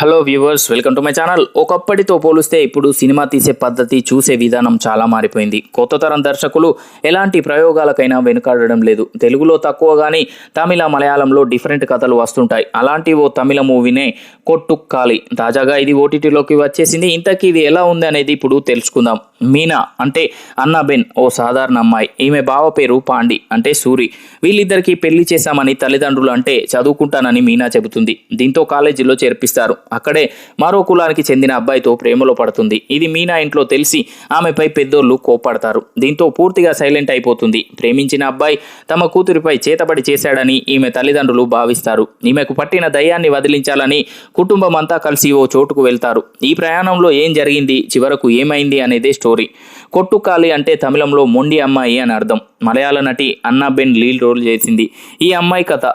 Hello viewers welcome to my channel. ఒకప్పటితో పోలిస్తే ఇప్పుడు cinema తీసే పద్ధతి చూసే విధానం చాలా మారిపోయింది. కొత్త తరం దర్శకులు ఎలాంటి ప్రయోగాలకైనా వెనుకాడడం లేదు. తెలుగులో తక్కువ కానీ తమిళ మలయాళంలో డిఫరెంట్ కథలు వస్తుంటాయి. అలాంటి ఓ తమిళ మూవీనే కొట్టుక్కాలి. తాజాగా ఇది ఓటీటీలోకి వచ్చేసింది. ఇంతకీ ఇది ఎలా ఉంది అనేది ఇప్పుడు తెలుసుకుందాం. మీనా అంటే అన్నాబెన్ ఓ సాధారణ అమ్మాయి. ఈమె బావ పేరు పాండి అంటే సూరి. వీళ్ళిద్దరికీ పెళ్ళి చేశామని తల్లిదండ్రులు అంటే చదువుకుంటానని మీనా చెబుతుంది. దీంతో కాలేజీలో చేర్పిస్తారు. అక్కడే మరో కులానికి చెందిన అబ్బాయితో ప్రేమలో పడుతుంది. ఇది మీనా ఇంట్లో తెలిసి ఆమెపై పెద్దోళ్ళు కోప్పడతారు. దీంతో పూర్తిగా సైలెంట్ అయిపోతుంది. ప్రేమించిన అబ్బాయి తమ కూతురిపై చేతబడి చేశాడని ఈమె తల్లిదండ్రులు భావిస్తారు. ఈమెకు పట్టిన దయ్యాన్ని వదిలించాలని కుటుంబం అంతా కలిసి ఓ చోటుకు వెళ్తారు. ఈ ప్రయాణంలో ఏం జరిగింది చివరకు ఏమైంది అనేదే స్టోరీ. కొట్టుకాలి అంటే తమిళంలో మొండి అమ్మాయి అని అర్థం. మలయాళ నటి అన్నాబెన్ లీల్ రోల్ చేసింది. ఈ అమ్మాయి కథ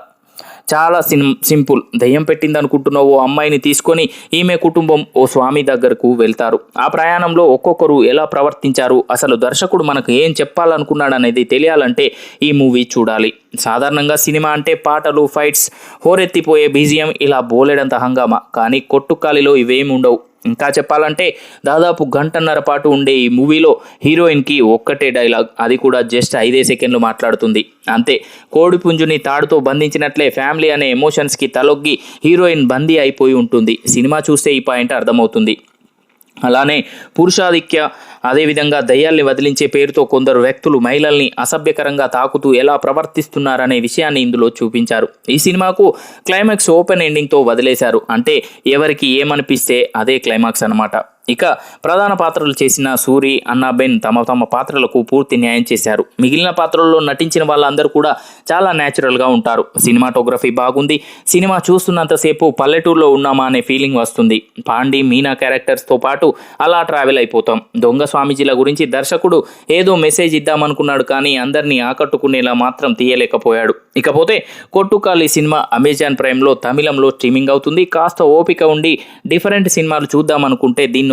చాలా సిం సింపుల్. దయ్యం పెట్టింది అనుకుంటున్న ఓ అమ్మాయిని తీసుకొని ఈమె కుటుంబం ఓ స్వామి దగ్గరకు వెళ్తారు. ఆ ప్రయాణంలో ఒక్కొక్కరు ఎలా ప్రవర్తించారు? అసలు దర్శకుడు మనకు ఏం చెప్పాలనుకున్నాడు అనేది తెలియాలంటే ఈ మూవీ చూడాలి. సాధారణంగా సినిమా అంటే పాటలు ఫైట్స్ హోరెత్తిపోయే బీజియం ఇలా బోలెడంత హంగామా. కానీ కొట్టుకాలిలో ఇవేమి ఉండవు ఇంకా చెప్పాలంటే దాదాపు గంటన్నర పాటు ఉండే ఈ మూవీలో హీరోయిన్కి ఒక్కటే డైలాగ్ అది కూడా జస్ట్ ఐదే సెకండ్లు మాట్లాడుతుంది. అంతే కోడిపుంజుని తాడుతో బంధించినట్లే ఫ్యామిలీ అనే ఎమోషన్స్కి తలొగ్గి హీరోయిన్ బందీ అయిపోయి ఉంటుంది. సినిమా చూస్తే ఈ పాయింట్ అర్థమవుతుంది. అలానే పురుషాధిక్య అదేవిధంగా దయ్యాల్ని వదిలించే పేరుతో కొందరు వ్యక్తులు మహిళల్ని అసభ్యకరంగా తాకుతూ ఎలా ప్రవర్తిస్తున్నారనే విషయాన్ని ఇందులో చూపించారు. ఈ సినిమాకు క్లైమాక్స్ ఓపెన్ ఎండింగ్తో వదిలేశారు. అంటే ఎవరికి ఏమనిపిస్తే అదే క్లైమాక్స్ అన్నమాట. ఇక ప్రధాన పాత్రలు చేసిన సూరి అన్నాబెన్ తమ తమ పాత్రలకు పూర్తి న్యాయం చేశారు. మిగిలిన పాత్రల్లో నటించిన వాళ్ళందరూ కూడా చాలా న్యాచురల్గా ఉంటారు. సినిమాటోగ్రఫీ బాగుంది. సినిమా చూస్తున్నంతసేపు పల్లెటూరులో ఉన్నామా అనే ఫీలింగ్ వస్తుంది. పాండి మీనా క్యారెక్టర్స్తో పాటు అలా ట్రావెల్ అయిపోతాం. దొంగ స్వామీజీల గురించి దర్శకుడు ఏదో మెసేజ్ ఇద్దామనుకున్నాడు కానీ అందరినీ ఆకట్టుకునేలా మాత్రం తీయలేకపోయాడు. ఇకపోతే కొట్టుకాలి సినిమా అమెజాన్ ప్రైమ్లో తమిళంలో స్ట్రీమింగ్ అవుతుంది. కాస్త ఓపిక ఉండి డిఫరెంట్ సినిమాలు చూద్దామనుకుంటే దీన్ని